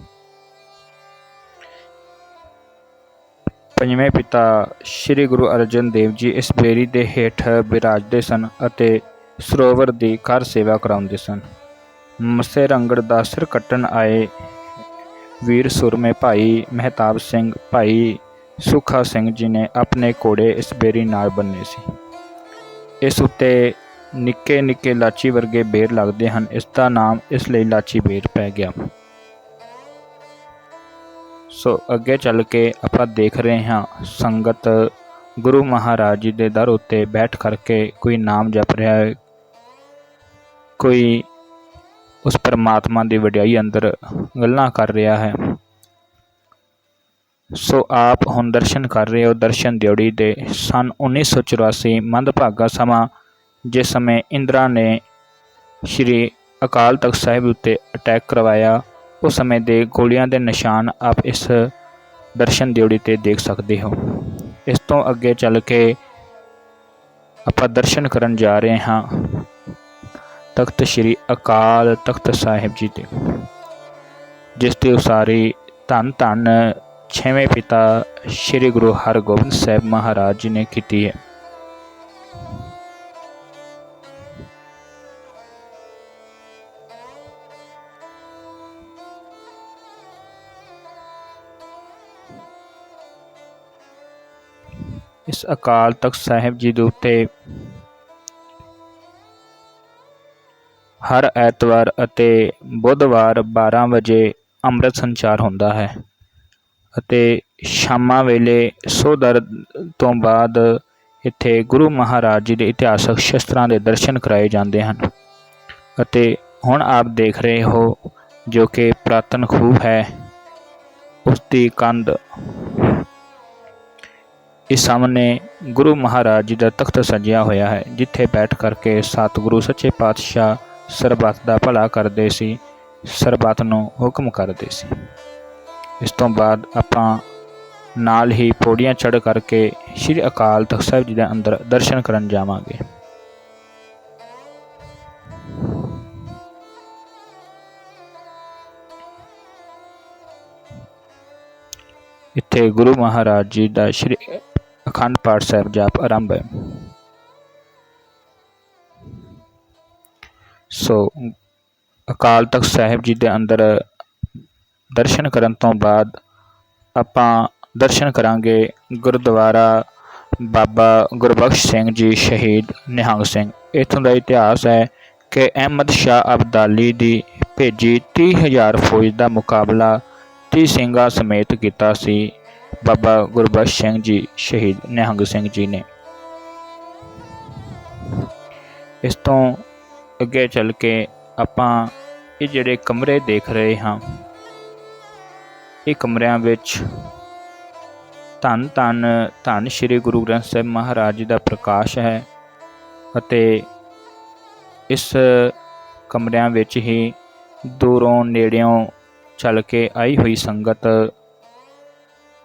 ਪੰਜਵੇਂ ਪਿਤਾ ਸ੍ਰੀ ਗੁਰੂ ਅਰਜਨ ਦੇਵ ਜੀ ਇਸ ਬੇਰੀ ਦੇ ਹੇਠ ਬਿਰਾਜਦੇ ਸਨ ਅਤੇ ਸਰੋਵਰ ਦੀ ਕਾਰ ਸੇਵਾ ਕਰਾਉਂਦੇ ਸਨ। ਮੱਸੇ ਰੰਗੜ ਦਾ ਸਿਰ ਕੱਟਣ ਆਏ। ਵੀਰ ਸੁਰਮੇ ਭਾਈ, ਮਹਿਤਾਬ ਸਿੰਘ ਭਾਈ, ਸੁਖਾ ਸਿੰਘ ਜੀ ਨੇ ਆਪਣੇ ਘੋੜੇ ਇਸ ਬੇਰੀ ਨਾਲ ਬੰਨੇ ਸੀ। ਇਸ ਉੱਤੇ ਨਿੱਕੇ ਨਿੱਕੇ ਲਾਚੀ ਵਰਗੇ ਬੇਰ ਲੱਗਦੇ ਹਨ। ਇਸ ਦਾ ਨਾਮ ਇਸ ਲਈ ਲਾਚੀ ਬੇਰ ਪੈ ਗਿਆ। ਸੋ ਅੱਗੇ ਚੱਲ ਕੇ ਆਪਾਂ ਦੇਖ ਰਹੇ ਹਾਂ ਸੰਗਤ ਗੁਰੂ ਮਹਾਰਾਜ ਜੀ ਦੇ ਦਰ ਉੱਤੇ ਬੈਠ ਕਰਕੇ ਕੋਈ ਨਾਮ ਜਪ ਰਿਹਾ ਹੈ, ਕੋਈ ਉਸ ਪਰਮਾਤਮਾ ਦੀ ਵਡਿਆਈ ਅੰਦਰ ਗੱਲਾਂ ਕਰ ਰਿਹਾ ਹੈ। ਸੋ ਆਪ ਹੁਣ ਦਰਸ਼ਨ ਕਰ ਰਹੇ ਹੋ, ਦਰਸ਼ਨ ਦਿਉੜੀ ਦੇ ਸਨ 1984 ਮੰਦਭਾਗਾ ਸਮਾਂ, ਜਿਸ ਸਮੇਂ ਇੰਦਰਾ ਨੇ ਸ਼੍ਰੀ ਅਕਾਲ ਤਖਤ ਸਾਹਿਬ ਉੱਤੇ ਅਟੈਕ ਕਰਵਾਇਆ। ਉਸ ਸਮੇਂ ਦੇ ਗੋਲੀਆਂ ਦੇ ਨਿਸ਼ਾਨ ਆਪ ਇਸ ਦਰਸ਼ਨ ਦਿਉੜੀ ਤੇ ਦੇਖ ਸਕਦੇ ਹੋ। ਇਸ ਤੋਂ ਅੱਗੇ ਚੱਲ ਕੇ ਆਪਾਂ ਦਰਸ਼ਨ ਕਰਨ ਜਾ ਰਹੇ ਹਾਂ। ਤਖਤ ਸ੍ਰੀ ਅਕਾਲ ਤਖਤ ਸਾਹਿਬ ਜੀ ਤੇ ਜਿਸ ਦੀ ਉਸਾਰੀ ਧੰਨ ਧੰਨ ਛੇਵੇਂ ਪਿਤਾ ਸ੍ਰੀ ਗੁਰੂ ਹਰਗੋਬਿੰਦ ਸਾਹਿਬ ਮਹਾਰਾਜ ਜੀ ਨੇ ਕੀਤੀ ਹੈ ਇਸ ਅਕਾਲ ਤਖਤ ਸਾਹਿਬ ਜੀ ਦੇ ਉੱਤੇ ਹਰ ਐਤਵਾਰ ਅਤੇ ਬੁੱਧਵਾਰ 12 ਵਜੇ ਅੰਮ੍ਰਿਤ ਸੰਚਾਰ ਹੁੰਦਾ ਹੈ ਅਤੇ ਸ਼ਾਮਾਂ ਵੇਲੇ ਸੋਦਰ ਤੋਂ ਬਾਅਦ ਇੱਥੇ ਗੁਰੂ ਮਹਾਰਾਜ ਜੀ ਦੇ ਇਤਿਹਾਸਕ ਸ਼ਸਤਰਾਂ ਦੇ ਦਰਸ਼ਨ ਕਰਾਏ ਜਾਂਦੇ ਹਨ ਅਤੇ ਹੁਣ ਆਪ ਦੇਖ ਰਹੇ ਹੋ ਜੋ ਕਿ ਪ੍ਰਾਤਨ ਖੂਹ ਹੈ ਉਸ ਦੀ ਕੰਧ। ਇਸ ਸਾਹਮਣੇ ਗੁਰੂ ਮਹਾਰਾਜ ਜੀ ਦਾ ਤਖਤ ਸਜਿਆ ਹੋਇਆ ਹੈ, ਜਿੱਥੇ ਬੈਠ ਕਰਕੇ ਸਤਿਗੁਰੂ ਸੱਚੇ ਪਾਤਸ਼ਾਹ ਸਰਬੱਤ ਦਾ ਭਲਾ ਕਰਦੇ ਸੀ, ਸਰਬੱਤ ਨੂੰ ਹੁਕਮ ਕਰਦੇ ਸੀ। ਇਸ ਤੋਂ ਬਾਅਦ ਆਪਾਂ ਨਾਲ ਹੀ ਪੌੜੀਆਂ ਚੜ੍ਹ ਕਰਕੇ ਸ੍ਰੀ ਅਕਾਲ ਤਖਤ ਸਾਹਿਬ ਜੀ ਦੇ ਅੰਦਰ ਦਰਸ਼ਨ ਕਰਨ ਜਾਵਾਂਗੇ। ਇੱਥੇ ਗੁਰੂ ਮਹਾਰਾਜ ਜੀ ਦਾ ਸ੍ਰੀ ਅਖੰਡ ਪਾਠ ਸਾਹਿਬ ਜਾਪ ਆਰੰਭ ਹੈ। ਸੋ ਅਕਾਲ ਤਖਤ ਸਾਹਿਬ ਜੀ ਦੇ ਅੰਦਰ ਦਰਸ਼ਨ ਕਰਨ ਤੋਂ ਬਾਅਦ ਆਪਾਂ ਦਰਸ਼ਨ ਕਰਾਂਗੇ ਗੁਰਦੁਆਰਾ ਬਾਬਾ ਗੁਰਬਖਸ਼ ਸਿੰਘ ਜੀ ਸ਼ਹੀਦ ਨਿਹੰਗ ਸਿੰਘ। ਇਥੋਂ ਦਾ ਇਤਿਹਾਸ ਹੈ ਕਿ ਅਹਿਮਦ ਸ਼ਾਹ ਅਬਦਾਲੀ ਦੀ ਭੇਜੀ 30000 ਫੌਜ ਦਾ ਮੁਕਾਬਲਾ 30 ਸਿੰਘਾਂ ਸਮੇਤ ਕੀਤਾ ਸੀ ਬਾਬਾ ਗੁਰਬਖਸ਼ ਸਿੰਘ ਜੀ ਸ਼ਹੀਦ ਨਿਹੰਗ ਸਿੰਘ ਜੀ ਨੇ। ਇਸ ਤੋਂ ਅੱਗੇ ਚੱਲ ਕੇ ਆਪਾਂ ਇਹ ਜਿਹੜੇ ਕਮਰੇ ਦੇਖ ਰਹੇ ਹਾਂ, ਇਹ ਕਮਰਿਆਂ ਵਿੱਚ ਧੰਨ ਧੰਨ ਧੰਨ ਸ਼੍ਰੀ ਗੁਰੂ ਗ੍ਰੰਥ ਸਾਹਿਬ ਮਹਾਰਾਜ ਜੀ ਦਾ ਪ੍ਰਕਾਸ਼ ਹੈ ਅਤੇ ਇਸ ਕਮਰਿਆਂ ਵਿੱਚ ਹੀ ਦੂਰੋਂ ਨੇੜਿਓਂ ਚੱਲ ਕੇ ਆਈ ਹੋਈ ਸੰਗਤ,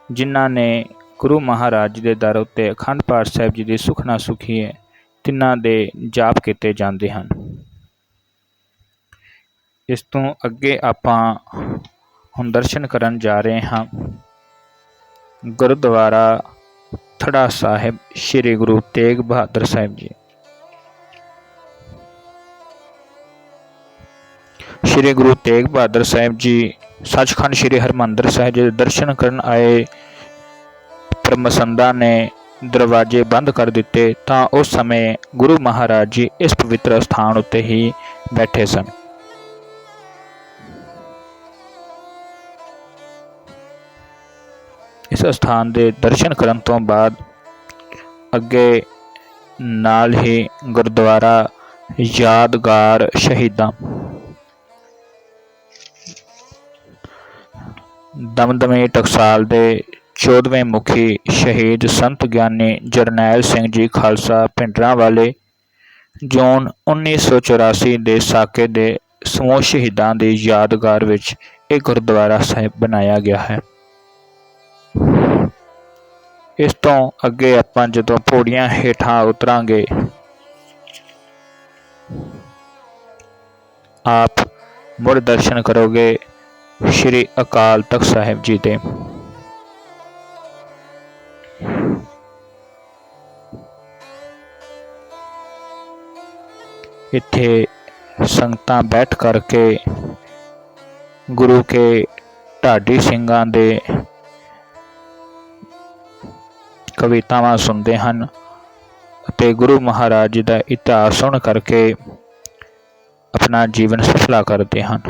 ਜਿਨ੍ਹਾਂ ਨੇ ਗੁਰੂ ਮਹਾਰਾਜ ਜੀ ਦੇ ਦਰ ਉੱਤੇ ਅਖੰਡ ਪਾਠ ਸਾਹਿਬ ਜੀ ਦੀ ਸੁਖਨਾ ਸੁਖੀ ਹੈ, ਤਿੰਨਾਂ ਦੇ ਜਾਪ ਕੀਤੇ ਜਾਂਦੇ ਹਨ। ਇਸ ਤੋਂ ਅੱਗੇ ਆਪਾਂ ਹੁਣ ਦਰਸ਼ਨ ਕਰਨ ਜਾ ਰਹੇ ਹਾਂ। ਗੁਰਦੁਆਰਾ ਥੜਾ ਸਾਹਿਬ, ਸ੍ਰੀ ਗੁਰੂ ਤੇਗ ਬਹਾਦਰ ਸਾਹਿਬ ਜੀ। ਸ੍ਰੀ ਗੁਰੂ ਤੇਗ ਬਹਾਦਰ ਸਾਹਿਬ ਜੀ ਸੱਚਖੰਡ ਸ੍ਰੀ ਹਰਮੰਦਰ ਸਾਹਿਬ ਜੀ ਦੇ ਦਰਸ਼ਨ ਕਰਨ ਆਏ। ਪਰਮਸੰਦਾਂ ਨੇ ਦਰਵਾਜ਼ੇ ਬੰਦ ਕਰ ਦਿੱਤੇ ਤਾਂ ਉਸ ਸਮੇਂ ਗੁਰੂ ਮਹਾਰਾਜ ਜੀ ਇਸ ਪਵਿੱਤਰ ਸਥਾਨ ਉੱਤੇ ਹੀ ਬੈਠੇ ਸਨ। ਇਸ ਸਥਾਨ ਦੇ ਦਰਸ਼ਨ ਕਰਨ ਤੋਂ ਬਾਅਦ ਅੱਗੇ ਨਾਲ ਹੀ ਗੁਰਦੁਆਰਾ ਯਾਦਗਾਰ ਸ਼ਹੀਦਾਂ। ਦਮਦਮੇ ਟਕਸਾਲ ਦੇ 14ਵੇਂ ਮੁਖੀ ਸ਼ਹੀਦ ਸੰਤ ਗਿਆਨੀ ਜਰਨੈਲ ਸਿੰਘ ਜੀ ਖਾਲਸਾ ਪਿੰਡਰਾਂ ਵਾਲੇ ਜੂਨ 1984 ਦੇ ਸਾਕੇ ਦੇ ਸਮੂਹ ਸ਼ਹੀਦਾਂ ਦੀ ਯਾਦਗਾਰ ਵਿੱਚ ਇਹ ਗੁਰਦੁਆਰਾ ਸਾਹਿਬ ਬਣਾਇਆ ਗਿਆ ਹੈ। ਇਸ ਤੋਂ ਅੱਗੇ ਆਪਾਂ ਜਦੋਂ ਪੌੜੀਆਂ ਹੇਠਾਂ ਉਤਰਾਂਗੇ, ਆਪ ਮੁੜ ਦਰਸ਼ਨ ਕਰੋਗੇ ਸ਼੍ਰੀ ਅਕਾਲ ਤਖਤ ਸਾਹਿਬ ਜੀ ਦੇ। ਇੱਥੇ ਸੰਗਤਾਂ ਬੈਠ ਕਰਕੇ ਗੁਰੂ ਕੇ ਢਾਡੀ ਸਿੰਘਾਂ ਦੇ ਕਵਿਤਾਵਾਂ ਸੁਣਦੇ ਹਨ ਅਤੇ ਗੁਰੂ ਮਹਾਰਾਜ ਜੀ ਦਾ ਇਤਿਹਾਸ ਸੁਣ ਕਰਕੇ ਆਪਣਾ ਜੀਵਨ ਸਫਲਾ ਕਰਦੇ ਹਨ।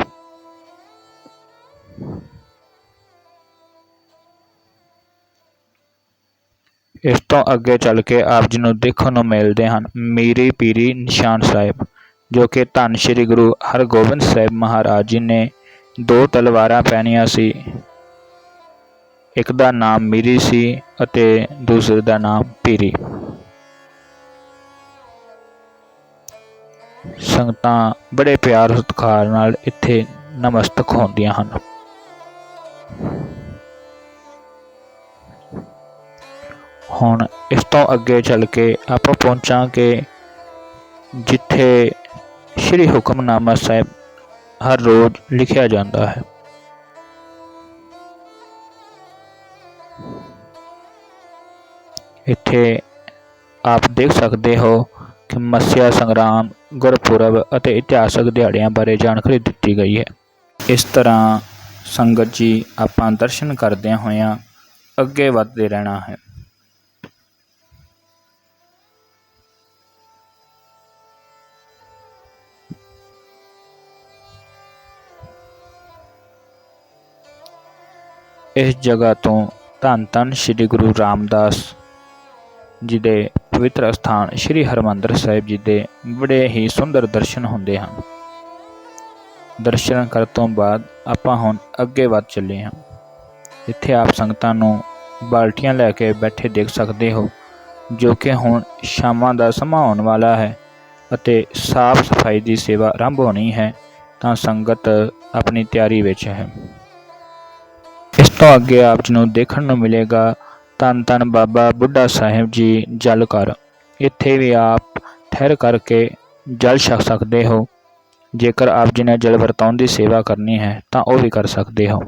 ਇਸ ਤੋਂ ਅੱਗੇ ਚੱਲ ਕੇ ਆਪ ਜੀ ਨੂੰ ਦੇਖਣ ਨੂੰ ਮਿਲਦੇ ਹਨ ਮੀਰੀ ਪੀਰੀ ਨਿਸ਼ਾਨ ਸਾਹਿਬ, ਜੋ ਕਿ ਧੰਨ ਸ਼੍ਰੀ ਗੁਰੂ ਹਰਗੋਬਿੰਦ ਸਾਹਿਬ ਮਹਾਰਾਜ ਜੀ ਨੇ ਦੋ ਤਲਵਾਰਾਂ ਪਹਿਨੀਆਂ ਸੀ। ਇੱਕ ਦਾ ਨਾਮ ਮੀਰੀ ਸੀ ਅਤੇ ਦੂਸਰੇ ਦਾ ਨਾਮ ਪੀਰੀ। ਸੰਗਤਾਂ ਬੜੇ ਪਿਆਰ ਸਤਿਕਾਰ ਨਾਲ ਇੱਥੇ ਨਮਸਤਕ ਹੁੰਦੀਆਂ ਹਨ। ਹੁਣ ਇਸ ਤੋਂ ਅੱਗੇ ਚੱਲ ਕੇ ਆਪਾਂ ਪਹੁੰਚਾਂਗੇ ਜਿੱਥੇ ਸ੍ਰੀ ਹੁਕਮਨਾਮਾ ਸਾਹਿਬ ਹਰ ਰੋਜ਼ ਲਿਖਿਆ ਜਾਂਦਾ ਹੈ। ਇੱਥੇ ਆਪ ਦੇਖ ਸਕਦੇ ਹੋ ਕਿ ਮੱਸਿਆ ਸੰਗਰਾਮ, ਗੁਰਪੁਰਬ ਅਤੇ ਇਤਿਹਾਸਕ ਦਿਹਾੜਿਆਂ ਬਾਰੇ ਜਾਣਕਾਰੀ ਦਿੱਤੀ ਗਈ ਹੈ। ਇਸ ਤਰ੍ਹਾਂ ਸੰਗਤ ਜੀ ਆਪਾਂ ਦਰਸ਼ਨ ਕਰਦਿਆਂ ਹੋਇਆਂ ਅੱਗੇ ਵਧਦੇ ਰਹਿਣਾ ਹੈ। ਇਸ ਜਗ੍ਹਾ ਤੋਂ ਧੰਨ ਧੰਨ ਸ੍ਰੀ ਗੁਰੂ ਰਾਮਦਾਸ ਜੀ ਦੇ ਪਵਿੱਤਰ ਸਥਾਨ ਸ੍ਰੀ ਹਰਮੰਦਰ ਸਾਹਿਬ ਜੀ ਦੇ ਬੜੇ ਹੀ ਸੁੰਦਰ ਦਰਸ਼ਨ ਹੁੰਦੇ ਹਨ। ਦਰਸ਼ਨ ਕਰਨ ਤੋਂ ਬਾਅਦ ਆਪਾਂ ਹੁਣ ਅੱਗੇ ਵੱਧ ਚੱਲੇ ਹਾਂ। ਇੱਥੇ ਆਪ ਸੰਗਤਾਂ ਨੂੰ ਬਾਲਟੀਆਂ ਲੈ ਕੇ ਬੈਠੇ ਦੇਖ ਸਕਦੇ ਹੋ, ਜੋ ਕਿ ਹੁਣ ਸ਼ਾਮਾਂ ਦਾ ਸਮਾਂ ਆਉਣ ਵਾਲਾ ਹੈ ਅਤੇ ਸਾਫ਼ ਸਫ਼ਾਈ ਦੀ ਸੇਵਾ ਆਰੰਭ ਹੋਣੀ ਹੈ, ਤਾਂ ਸੰਗਤ ਆਪਣੀ ਤਿਆਰੀ ਵਿੱਚ ਹੈ। ਇਸ ਤੋਂ ਅੱਗੇ ਆਪ ਜੀ ਨੂੰ ਦੇਖਣ ਨੂੰ ਮਿਲੇਗਾ ਧੰਨ ਧੰਨ ਬਾਬਾ ਬੁੱਢਾ ਸਾਹਿਬ ਜੀ ਜਲ ਕਰ ਇੱਥੇ ਵੀ ਆਪ ਠਹਿਰ ਕਰਕੇ ਜਲ ਛਕ ਸਕਦੇ ਹੋ। ਜੇਕਰ ਆਪ ਜੀ ਨੇ ਜਲ ਵਰਤਾਉਣ ਦੀ ਸੇਵਾ ਕਰਨੀ ਹੈ, ਤਾਂ ਉਹ ਵੀ ਕਰ ਸਕਦੇ ਹੋ।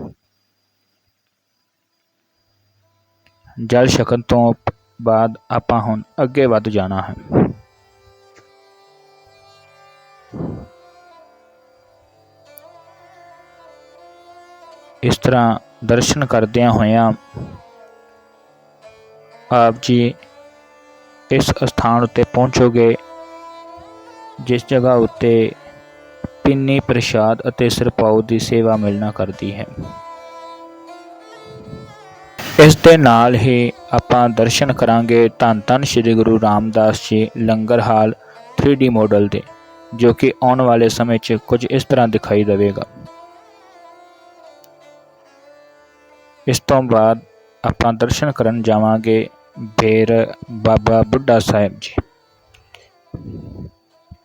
ਜਲ ਛਕਣ ਤੋਂ ਬਾਅਦ ਆਪਾਂ ਹੁਣ ਅੱਗੇ ਵੱਧ ਜਾਣਾ ਹੈ। ਇਸ ਤਰ੍ਹਾਂ ਦਰਸ਼ਨ ਕਰਦਿਆਂ ਹੋਇਆਂ ਆਪ ਜੀ ਇਸ ਸਥਾਨ ਉੱਤੇ ਪਹੁੰਚੋਗੇ, ਜਿਸ ਜਗ੍ਹਾ ਉੱਤੇ ਪਿੰਨੀ ਪ੍ਰਸ਼ਾਦ ਅਤੇ ਸਰਪਾਉ ਦੀ ਸੇਵਾ ਮਿਲਣਾ ਕਰਦੀ ਹੈ। ਇਸ ਦੇ ਨਾਲ ਹੀ ਆਪਾਂ ਦਰਸ਼ਨ ਕਰਾਂਗੇ ਧੰਨ ਧੰਨ ਸ੍ਰੀ ਗੁਰੂ ਰਾਮਦਾਸ ਜੀ ਲੰਗਰ ਹਾਲ 3D ਮਾਡਲ ਦੇ, ਜੋ ਕਿ ਆਉਣ ਵਾਲੇ ਸਮੇਂ 'ਚ ਕੁਝ ਇਸ ਤਰ੍ਹਾਂ ਦਿਖਾਈ ਦੇਵੇਗਾ। ਇਸ ਤੋਂ ਬਾਅਦ ਆਪਾਂ ਦਰਸ਼ਨ ਕਰਨ ਜਾਵਾਂਗੇ ਬੇਰ ਬਾਬਾ ਬੁੱਢਾ ਸਾਹਿਬ ਜੀ।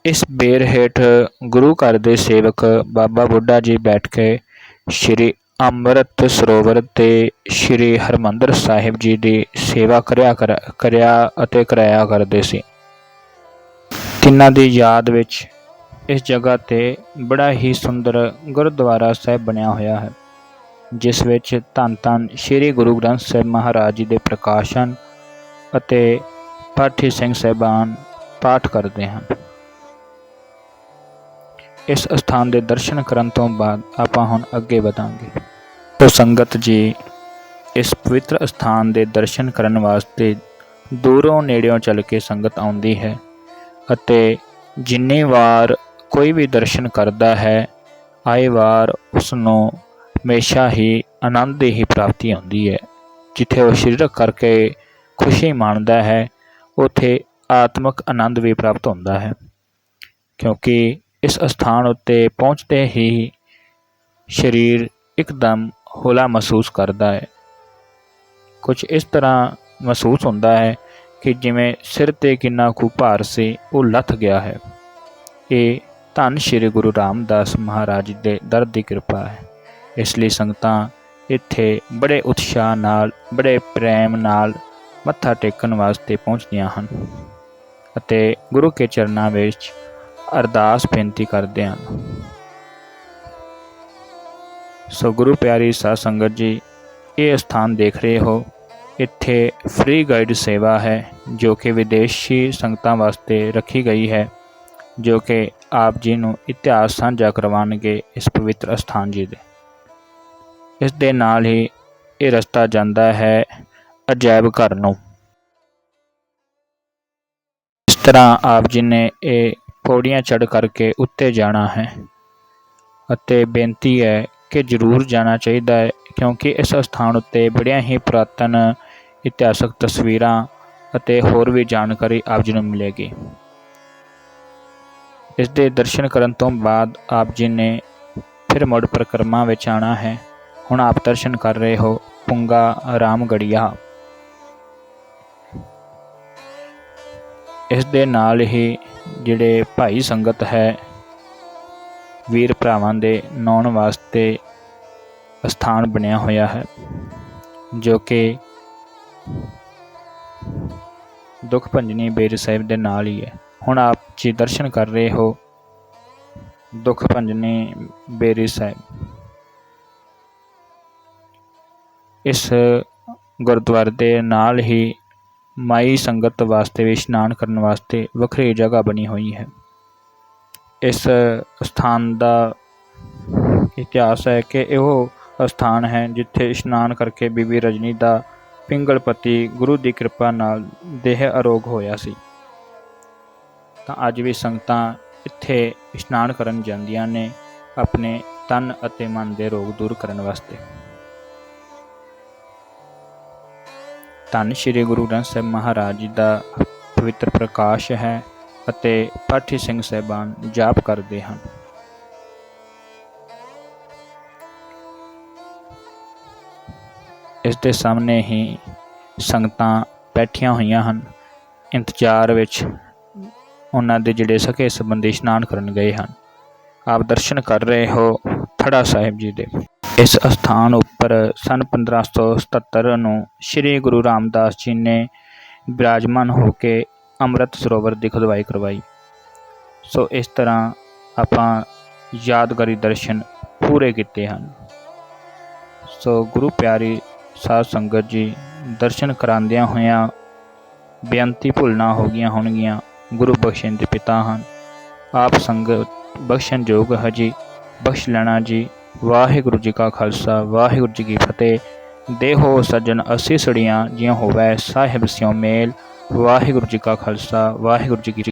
ਇਸ ਬੇਰ ਹੇਠ ਗੁਰੂ ਘਰ ਦੇ ਸੇਵਕ ਬਾਬਾ ਬੁੱਢਾ ਜੀ ਬੈਠ ਕੇ ਸ਼੍ਰੀ ਅੰਮ੍ਰਿਤ ਸਰੋਵਰ ਤੇ ਸ਼੍ਰੀ ਹਰਮੰਦਰ ਸਾਹਿਬ ਜੀ ਦੀ ਸੇਵਾ ਕਰਿਆ ਕਰਿਆ ਅਤੇ ਕਰਾਇਆ ਕਰਦੇ ਸੀ। ਤਿੰਨਾਂ ਦੀ ਯਾਦ ਵਿੱਚ ਇਸ ਜਗ੍ਹਾ ਤੇ ਬੜਾ ਹੀ ਸੁੰਦਰ ਗੁਰਦੁਆਰਾ ਸਾਹਿਬ ਬਣਿਆ ਹੋਇਆ ਹੈ, ਜਿਸ ਵਿੱਚ ਧੰਨ ਧੰਨ ਸ੍ਰੀ ਗੁਰੂ ਗ੍ਰੰਥ ਸਾਹਿਬ ਮਹਾਰਾਜ ਜੀ ਦੇ ਪ੍ਰਕਾਸ਼ਨ ਅਤੇ ਪਾਠੀ ਸਿੰਘ ਸਾਹਿਬਾਨ ਪਾਠ ਕਰਦੇ ਹਨ। ਇਸ ਸਥਾਨ ਦੇ ਦਰਸ਼ਨ ਕਰਨ ਤੋਂ ਬਾਅਦ ਆਪਾਂ ਹੁਣ ਅੱਗੇ ਵਧਾਂਗੇ। ਤੋ ਸੰਗਤ ਜੀ, ਇਸ ਪਵਿੱਤਰ ਸਥਾਨ ਦੇ ਦਰਸ਼ਨ ਕਰਨ ਵਾਸਤੇ ਦੂਰੋਂ ਨੇੜਿਓਂ ਚੱਲ ਕੇ ਸੰਗਤ ਆਉਂਦੀ ਹੈ ਅਤੇ ਜਿੰਨੀ ਵਾਰ ਕੋਈ ਵੀ ਦਰਸ਼ਨ ਕਰਦਾ ਹੈ, ਆਏ ਵਾਰ ਉਸ ਨੂੰ ਹਮੇਸ਼ਾ ਹੀ ਆਨੰਦ ਦੀ ਹੀ ਪ੍ਰਾਪਤੀ ਹੁੰਦੀ ਹੈ, ਜਿੱਥੇ ਉਹ ਸਰੀਰਕ ਕਰਕੇ ਖੁਸ਼ੀ ਮਾਣਦਾ ਹੈ, ਉੱਥੇ ਆਤਮਿਕ ਆਨੰਦ ਵੀ ਪ੍ਰਾਪਤ ਹੁੰਦਾ ਹੈ। ਕਿਉਂਕਿ ਇਸ ਸਥਾਨ ਉੱਤੇ ਪਹੁੰਚਦੇ ਹੀ ਸਰੀਰ ਇੱਕਦਮ ਹੌਲਾ ਮਹਿਸੂਸ ਕਰਦਾ ਹੈ। ਕੁਝ ਇਸ ਤਰ੍ਹਾਂ ਮਹਿਸੂਸ ਹੁੰਦਾ ਹੈ ਕਿ ਜਿਵੇਂ ਸਿਰ ਤੇ ਕਿੰਨਾ ਕੁ ਭਾਰ ਸੀ, ਉਹ ਲੱਥ ਗਿਆ ਹੈ। ਇਹ ਧੰਨ ਸ਼੍ਰੀ ਗੁਰੂ ਰਾਮਦਾਸ ਮਹਾਰਾਜ ਦੇ ਦਰ ਦੀ ਕਿਰਪਾ ਹੈ। ਇਸ ਲਈ ਸੰਗਤਾਂ ਇੱਥੇ ਬੜੇ ਉਤਸ਼ਾਹ ਨਾਲ, ਬੜੇ ਪ੍ਰੇਮ ਨਾਲ ਮੱਥਾ ਟੇਕਣ ਵਾਸਤੇ ਪਹੁੰਚਦੀਆਂ ਹਨ ਅਤੇ ਗੁਰੂ ਕੇ ਚਰਨਾਂ ਵਿੱਚ ਅਰਦਾਸ ਬੇਨਤੀ ਕਰਦੇ ਹਨ। ਸੋ ਗੁਰੂ ਪਿਆਰੀ ਸਾਧ ਸੰਗਤ ਜੀ, ਇਹ ਸਥਾਨ ਦੇਖ ਰਹੇ ਹੋ। ਇੱਥੇ ਫ੍ਰੀ ਗਾਈਡ ਸੇਵਾ ਹੈ ਜੋ ਕਿ ਵਿਦੇਸ਼ੀ ਸੰਗਤਾਂ ਵਾਸਤੇ ਰੱਖੀ ਗਈ ਹੈ, ਜੋ ਕਿ ਆਪ ਜੀ ਨੂੰ ਇਤਿਹਾਸ ਸਾਂਝਾ ਕਰਵਾਉਣਗੇ ਇਸ ਪਵਿੱਤਰ ਸਥਾਨ ਜੀ ਦੇ। ਇਸ ਦੇ ਨਾਲ ਹੀ ਇਹ ਰਸਤਾ ਜਾਂਦਾ ਹੈ ਅਜਾਇਬ ਘਰ ਨੂੰ। ਇਸ ਤਰ੍ਹਾਂ ਆਪ ਜੀ ਨੇ ਇਹ ਪੌੜੀਆਂ ਚੜ੍ਹ ਕਰਕੇ ਉੱਤੇ ਜਾਣਾ ਹੈ ਅਤੇ ਬੇਨਤੀ ਹੈ ਕਿ ਜ਼ਰੂਰ ਜਾਣਾ ਚਾਹੀਦਾ ਹੈ ਕਿਉਂਕਿ ਇਸ ਸਥਾਨ ਉੱਤੇ ਬੜੀਆਂ ਹੀ ਪੁਰਾਤਨ ਇਤਿਹਾਸਕ ਤਸਵੀਰਾਂ ਅਤੇ ਹੋਰ ਵੀ ਜਾਣਕਾਰੀ ਆਪ ਜੀ ਨੂੰ ਮਿਲੇਗੀ। ਇਸ ਦੇ ਦਰਸ਼ਨ ਕਰਨ ਤੋਂ ਬਾਅਦ ਆਪ ਜੀ ਨੇ ਫਿਰ ਮੁੜ ਪ੍ਰਕਰਮਾ ਵਿੱਚ ਆਣਾ ਹੈ। ਹੁਣ ਆਪ ਦਰਸ਼ਨ ਕਰ ਰਹੇ ਹੋ ਪੁੰਗਾ ਰਾਮਗੜੀਆ। ਇਸ ਦੇ ਨਾਲ ਹੀ ਜਿਹੜੇ ਭਾਈ ਸੰਗਤ ਹੈ, ਵੀਰ ਭਰਾਵਾਂ ਦੇ ਨਾਉਣ ਵਾਸਤੇ ਸਥਾਨ ਬਣਿਆ ਹੋਇਆ ਹੈ, ਜੋ ਕਿ ਦੁੱਖ ਭੰਜਨੀ ਬੇਰ ਸਾਹਿਬ ਦੇ ਨਾਲ ਹੀ ਹੈ। ਹੁਣ ਆਪ ਜੀ ਦਰਸ਼ਨ ਕਰ ਰਹੇ ਹੋ, ਦੁੱਖ ਭੰਜਨੀ ਬੇਰੀ ਸਾਹਿਬ। ਇਸ ਗੁਰਦੁਆਰੇ ਦੇ ਨਾਲ ਹੀ ਮਾਈ ਸੰਗਤ ਵਾਸਤੇ ਵੀ ਇਸ਼ਨਾਨ ਕਰਨ ਵਾਸਤੇ ਵੱਖਰੀ ਜਗ੍ਹਾ ਬਣੀ ਹੋਈ ਹੈ। ਇਸ ਸਥਾਨ ਦਾ ਇਤਿਹਾਸ ਹੈ ਕਿ ਇਹੋ ਸਥਾਨ ਹੈ ਜਿੱਥੇ ਇਸ਼ਨਾਨ ਕਰਕੇ ਬੀਬੀ ਰਜਨੀ ਦਾ ਪਿੰਗਲ ਪਤੀ ਗੁਰੂ ਦੀ ਕਿਰਪਾ ਨਾਲ ਦੇਹ ਅਰੋਗ ਹੋਇਆ ਸੀ। ਤਾਂ ਅੱਜ ਵੀ ਸੰਗਤਾਂ ਇੱਥੇ ਇਸ਼ਨਾਨ ਕਰਨ ਜਾਂਦੀਆਂ ਨੇ ਆਪਣੇ ਤਨ ਅਤੇ ਮਨ ਦੇ ਰੋਗ ਦੂਰ ਕਰਨ ਵਾਸਤੇ। ਧੰਨ ਸ਼੍ਰੀ ਗੁਰੂ ਗ੍ਰੰਥ ਸਾਹਿਬ ਮਹਾਰਾਜ ਜੀ ਦਾ ਪਵਿੱਤਰ ਪ੍ਰਕਾਸ਼ ਹੈ ਅਤੇ ਪਾਠੀ ਸਿੰਘ ਸਹਿਬਾਨ ਜਾਪ ਕਰਦੇ ਹਨ। ਇਸ ਦੇ ਸਾਹਮਣੇ ਹੀ ਸੰਗਤਾਂ ਬੈਠੀਆਂ ਹੋਈਆਂ ਹਨ। ਇੰਤਜ਼ਾਰ ਵਿੱਚ ਉਹਨਾਂ ਦੇ ਜਿਹੜੇ ਸਕੇ ਸੰਬੰਧੀ ਇਸ਼ਨਾਨ ਕਰਨ ਗਏ ਹਨ। ਆਪ ਦਰਸ਼ਨ ਕਰ ਰਹੇ ਹੋ ਥੜਾ ਸਾਹਿਬ ਜੀ ਦੇ। ਇਸ ਅਸਥਾਨ ਉੱਪਰ ਸੰਨ ਪੰਦਰਾਂ ਸੌ ਸਤੱਤਰ ਨੂੰ ਸ੍ਰੀ ਗੁਰੂ ਰਾਮਦਾਸ ਜੀ ਨੇ ਬਿਰਾਜਮਾਨ ਹੋ ਕੇ ਅੰਮ੍ਰਿਤ ਸਰੋਵਰ ਦੀ ਖੁਦਵਾਈ ਕਰਵਾਈ। ਸੋ ਇਸ ਤਰ੍ਹਾਂ ਆਪਾਂ ਯਾਦਗਾਰੀ ਦਰਸ਼ਨ ਪੂਰੇ ਕੀਤੇ ਹਨ। ਸੋ ਗੁਰੂ ਪਿਆਰੀ ਸਾਧ ਸੰਗਤ ਜੀ, ਦਰਸ਼ਨ ਕਰਾਉਂਦਿਆਂ ਹੋਇਆਂ ਬੇਨਤੀ ਭੁੱਲਣਾ ਹੋ ਗਈਆਂ ਹੋਣਗੀਆਂ, ਗੁਰੂ ਬਖਸ਼ਣ ਦੇ ਪਿਤਾ ਹਨ। ਆਪ ਸੰਗਤ ਬਖਸ਼ਣ ਜੋਗ ਹੈ ਬਖਸ਼ ਲੈਣਾ ਜੀ ਵਾਹਿਗੁਰੂ ਜੀ ਕਾ ਖਾਲਸਾ, ਵਾਹਿਗੁਰੂ ਜੀ ਕੀ ਫਤਿਹ। ਦੇਹੋ ਸੱਜਣ ਅਸੀਂ ਸੜੀਆਂ ਜਿਉ ਹੋਵੇ, ਸਾਹਿਬ ਸਿਉ ਮੇਲ। ਵਾਹਿਗੁਰੂ ਜੀ ਕਾ ਖਾਲਸਾ, ਵਾਹਿਗੁਰੂ ਜੀ ਕੀ